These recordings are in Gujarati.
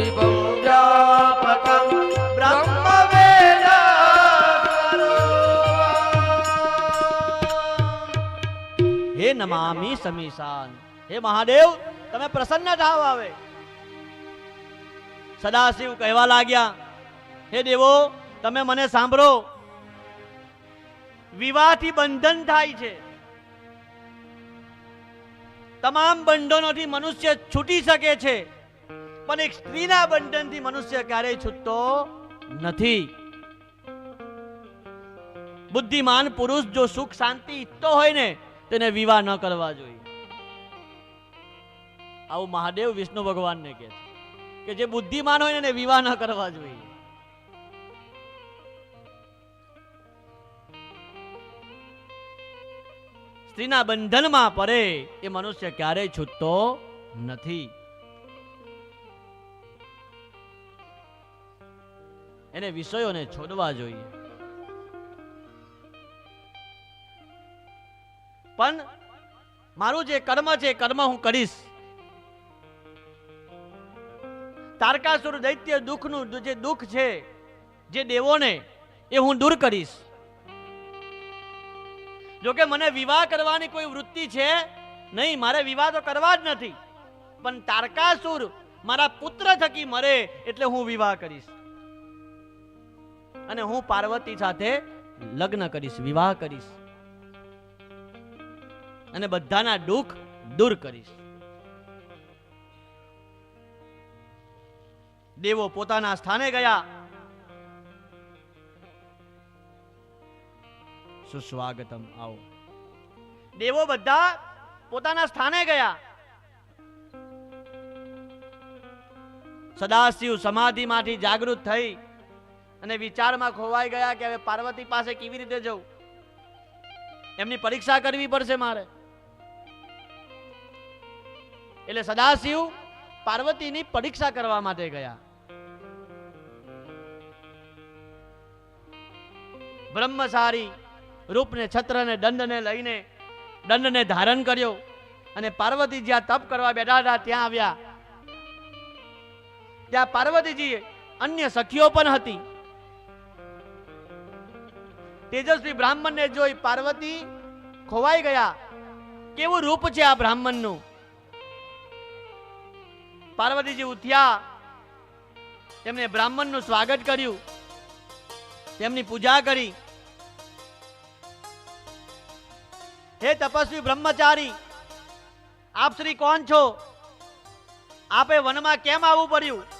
હે નમામી સમીશાન હે મહાદેવ તમે પ્રસન્ન થાવ આવે. સદાશિવ કહેવા લાગ્યા, હે દેવો, તમે મને સાંભળો. વિવાહથી બંધન થાય છે. તમામ બંધનોથી મનુષ્ય છૂટી શકે છે. પણ એક સ્ત્રીના બંધનથી મનુષ્ય ક્યારેય છૂટતો નથી. બુદ્ધિમાન પુરુષ જો સુખ શાંતિ ઈચ્છતો હોય ને, તેને વિવાહ ન કરવા જોઈએ. આવું મહાદેવ વિષ્ણુ ભગવાનને કહે છે કે જે બુદ્ધિમાન હોય ને, એને વિવાહ ન કરવા જોઈએ. સ્ત્રીના બંધનમાં પડે એ મનુષ્ય ક્યારેય છૂટતો નથી. એને વિષયોને છોડવા જોઈએ. પણ મારું જે કર્મ છે કર્મ હું કરીશ. તારકાસુર દૈત્ય દુઃખનું જે દુઃખ છે, જે દેવોને, એ હું દૂર કરીશ. જોકે મને વિવાહ કરવાની કોઈ વૃત્તિ છે નહીં, મારે વિવાહ તો કરવા જ નથી. પણ તારકાસુર મારા પુત્ર થકી મરે એટલે હું વિવાહ કરીશ. અને હું પાર્વતી સાથે લગ્ન કરીશ, વિવાહ કરીશ. અને બધાના દુઃખ દૂર કરીશ. દેવો પોતાના સ્થાને ગયા. સુસ્વાગતમ, આવો. દેવો બધા પોતાના સ્થાને ગયા. સદાશિવ સમાધિમાંથી જાગૃત થઈ અને વિચારમાં ખોવાઈ ગયા કે હવે પાર્વતી પાસે કેવી રીતે જવું? એમની પરીક્ષા કરવી પડશે મારે. એટલે સદાશિવ પાર્વતીની પરીક્ષા કરવા માટે ગયા. બ્રહ્મચારી રૂપને, છત્રને, દંડને લઈને દંડને ધારણ કર્યો અને પાર્વતી જ્યાં તપ કરવા બેઠા હતા ત્યાં આવ્યા. ત્યાં પાર્વતીજી અન્ય સખીઓ પણ હતી. તેજસ્વી બ્રાહ્મણને જોઈ પાર્વતી ખોવાઈ ગયા. કેવું રૂપ છે આ બ્રાહ્મણનું? પાર્વતીજી ઉઠ્યા. તેમણે બ્રાહ્મણનું સ્વાગત કર્યું. તેમની પૂજા કરી. હે તપસ્વી બ્રહ્મચારી, આપ શ્રી કોણ છો? આપે વનમાં કેમ આવવું પડ્યું?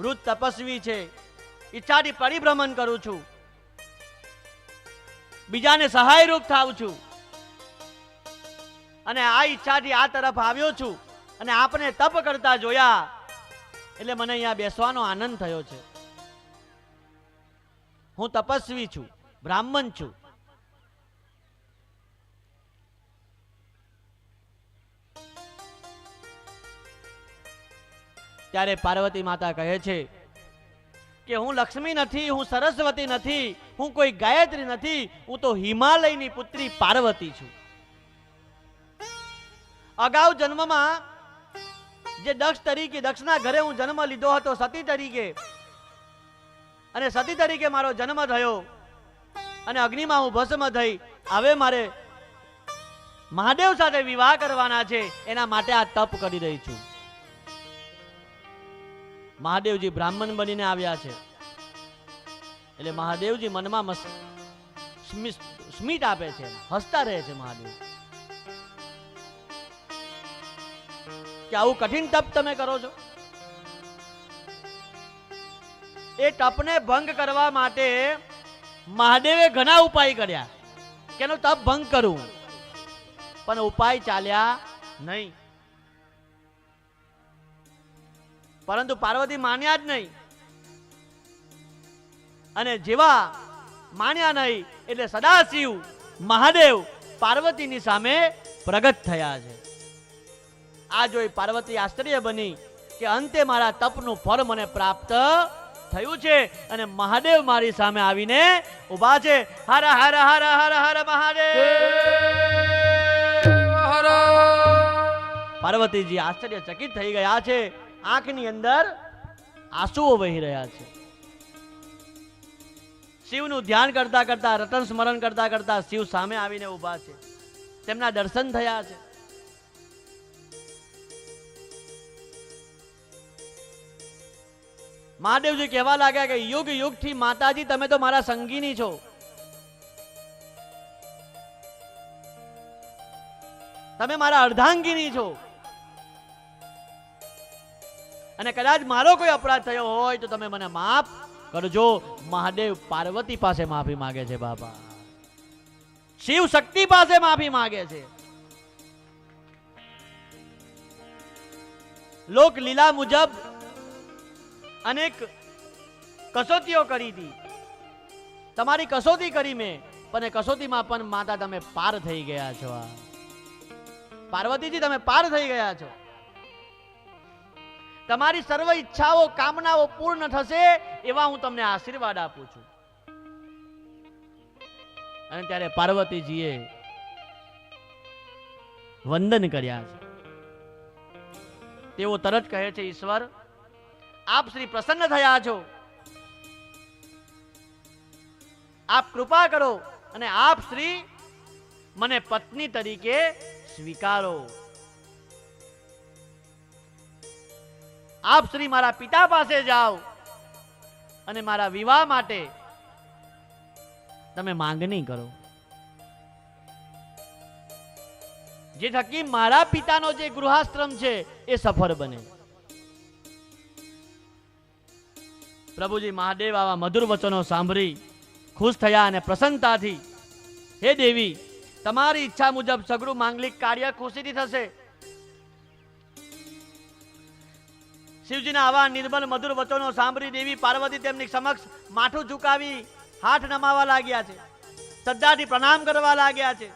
વૃદ્ધ તપસ્વી છે. ઈચ્છાથી પરિભ્રમણ કરું છું. બીજાને સહાયરૂપ થાઉં છું. અને આ ઈચ્છાથી આ તરફ આવ્યો છું અને આપને તપ કરતા જોયા. એટલે મને અહીંયા બેસવાનો આનંદ થયો છે. હું તપસ્વી છું, બ્રાહ્મણ છું. ત્યારે પાર્વતી માતા કહે છે કે હું લક્ષ્મી નથી, હું સરસ્વતી નથી, હું કોઈ ગાયત્રી નથી, હું તો હિમાલયની પુત્રી પાર્વતી છું. અગાઉ જન્મમાં જે દક્ષ તરીકે, દક્ષના ઘરે હું જન્મ લીધો હતો, સતી તરીકે, અને સતી તરીકે મારો જન્મ થયો, અને અગ્નિમાં હું ભસ્મ થઈ, હવે મારે મહાદેવ સાથે વિવાહ કરવાના છે, એના માટે આ તપ કરી રહી છું. મહાદેવજી બ્રાહ્મણ બનીને આવ્યા છે. એટલે મહાદેવજી મનમાં સ્મિત આપે છે. હસતા રહે છે મહાદેવ. કે આવું કઠિન તપ તમે કરો છો? એ તપને ભંગ કરવા માટે મહાદેવે ઘણા ઉપાય કર્યા. કેનો તપ ભંગ કરું. પણ ઉપાય ચાલ્યા નહીં. પરંતુ પાર્વતી માન્યા જ નહીં. અને જેવા માન્યા નહીં એટલે સદાશિવ મહાદેવ પાર્વતીની સામે પ્રગટ થયા છે. આ જોઈ પાર્વતી આશ્ચર્ય બની કે અંતે મારા તપનું ફળ મને પ્રાપ્ત થયું છે અને મહાદેવ મારી સામે આવીને ઊભા છે. હર હર હર હર હર મહાદેવ! પાર્વતીજી આશ્ચર્યચકિત થઈ ગયા છે આંખની અંદર આંસુઓ વહી રહ્યા છે. શિવનું ધ્યાન કરતા કરતા, રતન સ્મરણ કરતા કરતા શિવ સામે આવીને ઊભા છે. તેમના દર્શન થયા છે. મહાદેવજી કહેવા લાગ્યા કે યુગ યુગથી માતાજી, તમે તો મારા સંગીની છો. તમે મારા અર્ધાંગીની છો. અને કદાચ મારો કોઈ અપરાધ થયો હોય તો તમે મને માફ કરજો. મહાદેવ પાર્વતી પાસે માફી માંગે છે બાબા શિવ શક્તિ પાસે માફી માંગે છે. લોક લીલા મુજબ અનેક કસોટીઓ કરી હતી. તમારી કસોટી કરી મેં, પણ એ કસોટીમાં પણ માતા તમે પાર થઈ ગયા છો. પાર્વતીજી, તમે પાર થઈ ગયા છો. તમારી સર્વ ઈચ્છાઓ, કામનાઓ પૂર્ણ થશે એવા હું તમને આશીર્વાદ આપું છું. અને ત્યારે પાર્વતીજીએ વંદન કર્યા છે. તેઓ તરત કહે છે, ઈશ્વર, આપ શ્રી પ્રસન્ન થયા છો. આપ કૃપા કરો અને આપ શ્રી મને પત્ની તરીકે સ્વીકારો. આપ શ્રી મારા પિતા પાસે જાઓ અને મારા વિવાહ માટે તમે માંગણી કરો. જે થકી મારા પિતાનો જે ગૃહાશ્રમ છે, એ સફળ બને. પ્રભુજી મહાદેવ આવા મધુર વચનો સાંભળી, ખુશ થયા અને પ્રસન્નતાથી, હે દેવી, તમારી ઈચ્છા મુજબ સઘળું માંગલિક કાર્ય ખુશીથી થશે. શિવજીના આવા નિર્મલ મધુર વચનો સાંભળી દેવી પાર્વતી તેમની સમક્ષ માથું ઝુકાવી હાથ નમાવા લાગ્યા છે. શ્રદ્ધાથી પ્રણામ કરવા લાગ્યા છે.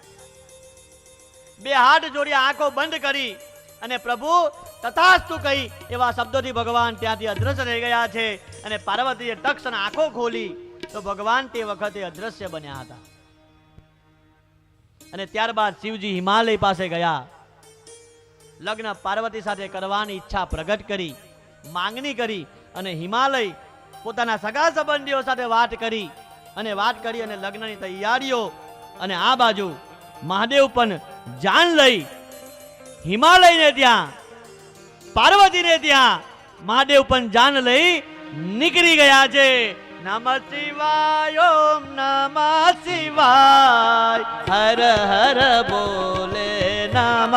બે હાથ જોડી આંખો બંધ કરી અને પ્રભુ તથાસ્તુ કહી એવા શબ્દોથી ભગવાન ત્યાંથી અદ્રશ્ય થઈ ગયા છે અને પાર્વતીએ તક્ષણ આંખો ખોલી તો ભગવાન તે વખતે અદ્રશ્ય બન્યા હતા. અને ત્યારબાદ શિવજી હિમાલય પાસે ગયા. લગ્ન પાર્વતી સાથે કરવાની ઈચ્છા પ્રગટ કરી. માંગણી કરી અને હિમાલય પોતાના સગા સંબંધીઓ સાથે વાત કરી અને વાત કરી અને લગ્નની તૈયારીઓ અને આ બાજુ મહાદેવ પણ જાન લઈ હિમાલયને ત્યાં, પાર્વતીને ત્યાં મહાદેવ પણ જાન લઈ નીકળી ગયા છે. નમ શિવાય, ઓમ નમ શિવાય. હર હર બોલે નમ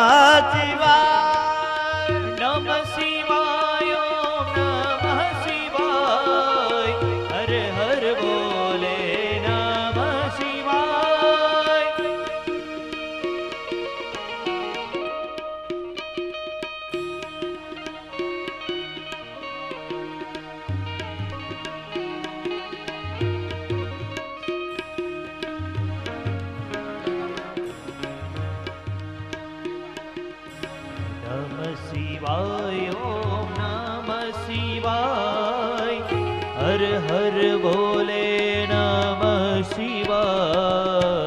શિવાય. શિવાય હર હર ભોલે નમ શિવાય